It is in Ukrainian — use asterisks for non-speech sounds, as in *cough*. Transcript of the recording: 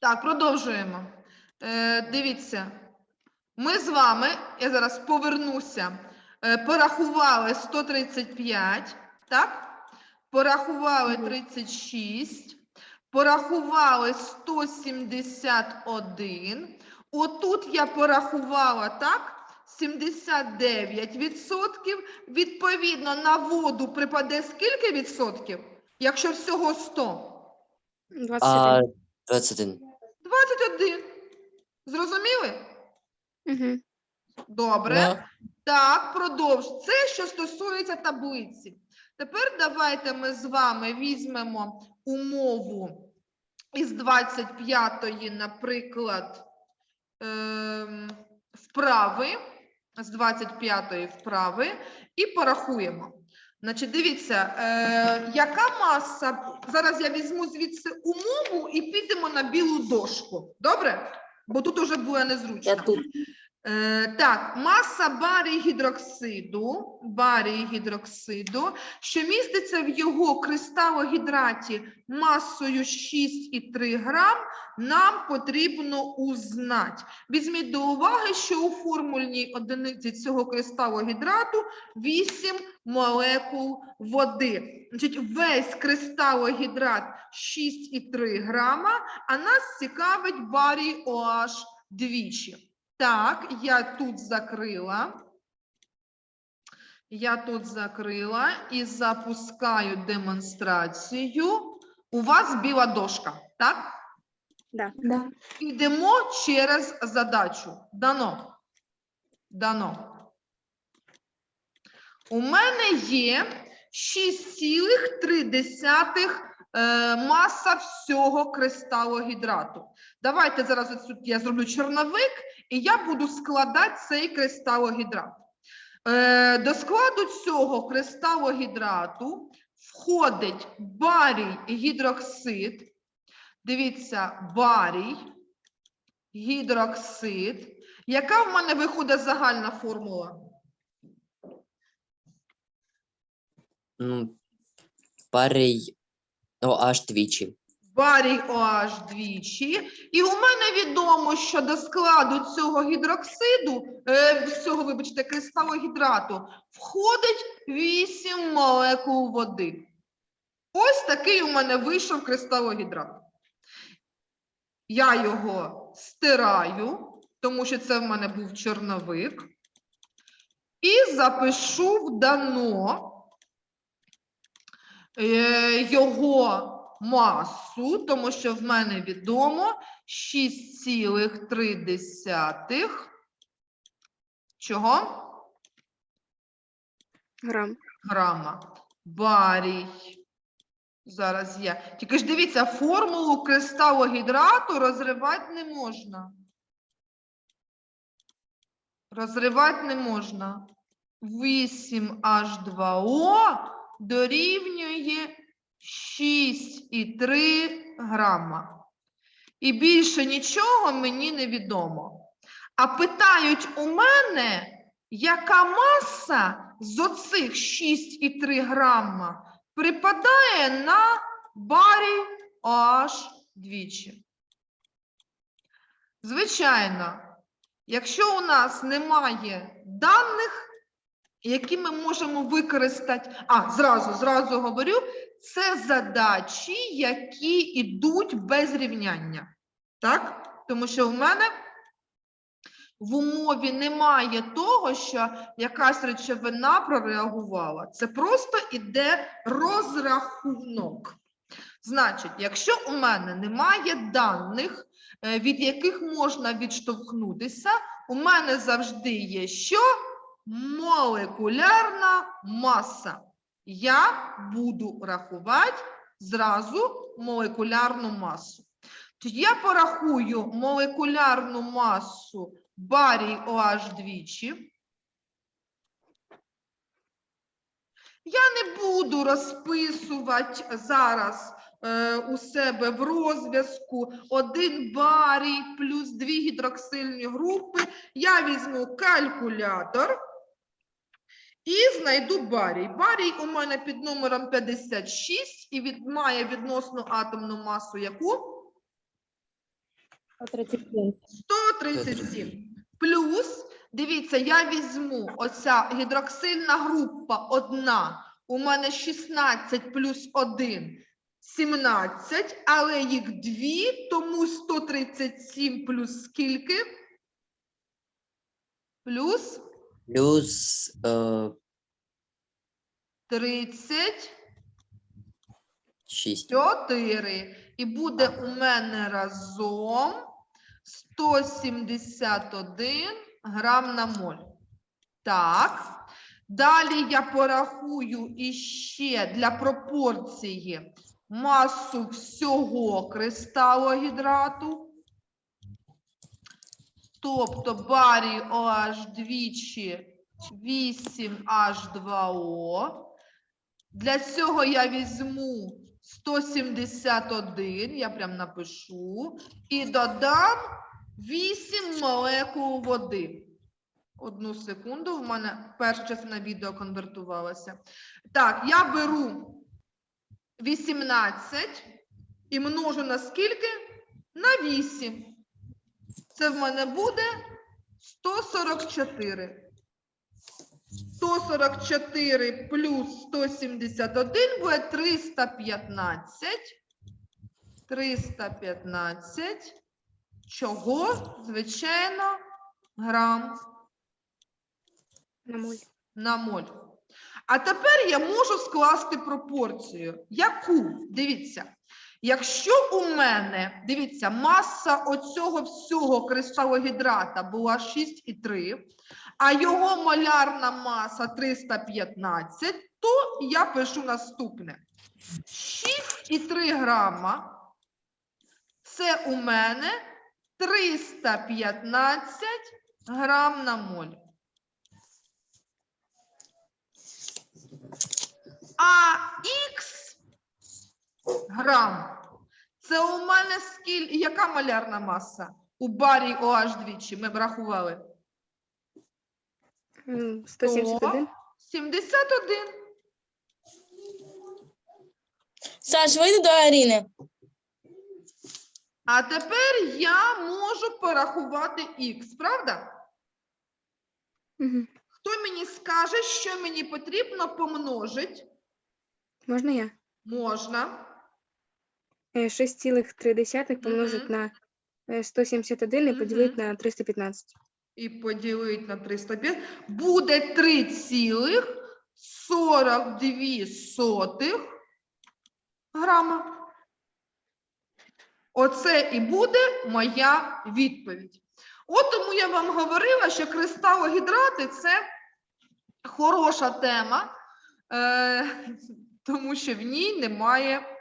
Так, продовжуємо. Е, дивіться, ми з вами, я зараз повернуся, е, порахували 135, так? Порахували 36, порахували 171. Отут я порахувала, так? 79%. Відповідно, на воду припаде скільки відсотків? Якщо всього 100? 21. А, 21. 21. Зрозуміли? Угу. Добре. Да. Так, продовж. Це що стосується таблиці. Тепер давайте ми з вами візьмемо умову із 25-ї, наприклад, ем, вправи, з 25-ї вправи, і порахуємо. Значить, дивіться, е, яка маса. Зараз я візьму звідси умову і підемо на білу дошку. Добре? Бо тут уже буде незручно. Я тут. Е, так, маса барій гідроксиду, барій гідроксиду, що міститься в його кристалогідраті масою 6,3 грам, нам потрібно узнати. Візьміть до уваги, що у формульній одиниці цього кристалогідрату 8 молекул води. Значить, весь кристалогідрат 6,3 грама, а нас цікавить барій OH двічі. Так, я тут закрила. Я тут закрила і запускаю демонстрацію. У вас біла дошка, так? Да. Да. Йдемо через задачу. Дано. Дано. У мене є 6,3 е, маса всього кристалогідрату. Давайте зараз тут я зроблю чорновик, і я буду складати цей кристалогідрат. Е, до складу цього кристалогідрату входить барій гідроксид. Дивіться, барій, гідроксид. Яка в мене виходить загальна формула? Ну, OH двічі. Барій OH двічі. І у мене відомо, що до складу цього гідроксиду, е, цього, вибачте, кристалогідрату, входить 8 молекул води. Ось такий у мене вийшов кристалогідрат. Я його стираю, тому що це в мене був чорновик. І запишу в дано його масу, тому що в мене відомо 6,3 чого? Грам. Грама. Барій. Зараз я. Тільки ж дивіться, формулу кристалогідрату розривати не можна. Розривати не можна. 8H2O дорівнює 6,3 грама. І більше нічого мені не відомо. А питають у мене, яка маса з оцих 6,3 грама припадає на барі OH двічі. Звичайно, якщо у нас немає даних, які ми можемо використати, а зразу, зразу говорю, це задачі, які йдуть без рівняння. Так? Тому що в мене в умові немає того, що якась речовина прореагувала. Це просто іде розрахунок. Значить, якщо у мене немає даних, е, від яких можна відштовхнутися, у мене завжди є що? Молекулярна маса. Я буду рахувати зразу молекулярну масу. Тоді я порахую молекулярну масу барій OH двічі. Я не буду розписувати зараз е, у себе в розв'язку один барій плюс дві гідроксильні групи. Я візьму калькулятор і знайду барій. Барій у мене під номером 56 і від, має відносну атомну масу яку? 137. Плюс, дивіться, я візьму оця гідроксильна група одна. У мене 16 плюс 1 17, але їх дві, тому 137 плюс скільки? Плюс Плюс е, 30. 6. 4. І буде у мене разом 171 грам на моль. Так. Далі я порахую іще для пропорції масу всього кристалогідрату. Тобто барій OH двічі 8H2O. Для цього я візьму 171, я прям напишу, і додам 8 молекул води. Одну секунду, в мене перша частина відео конвертувалася. Так, я беру 18 і множу на скільки? На 8. Це в мене буде 144. 144 плюс 171 буде 315. 315. Чого? Звичайно, грам На моль. на моль. А тепер я можу скласти пропорцію. Яку? Дивіться. Якщо у мене, дивіться, маса оцього всього кристалогідрата була 6,3, а його молярна маса 315, то я пишу наступне. 6,3 грама це у мене 315 грам на моль. А х грам це у мене скільки, яка малярна маса? У барі OH двічі ми б рахували. М, 171. 71. Саш, вийди до Аріни. А тепер я можу порахувати х, правда? Угу. Хто мені скаже, що мені потрібно помножити? Можна я? Можна. Е, 6,3 помножить на е, 171 і Мгм. поділити на 315. І поділити на 305. Буде 3,42 грама. Оце і буде моя відповідь. От тому я вам говорила, що кристалогідрати це хороша тема, е, *laughs* тому що в ній немає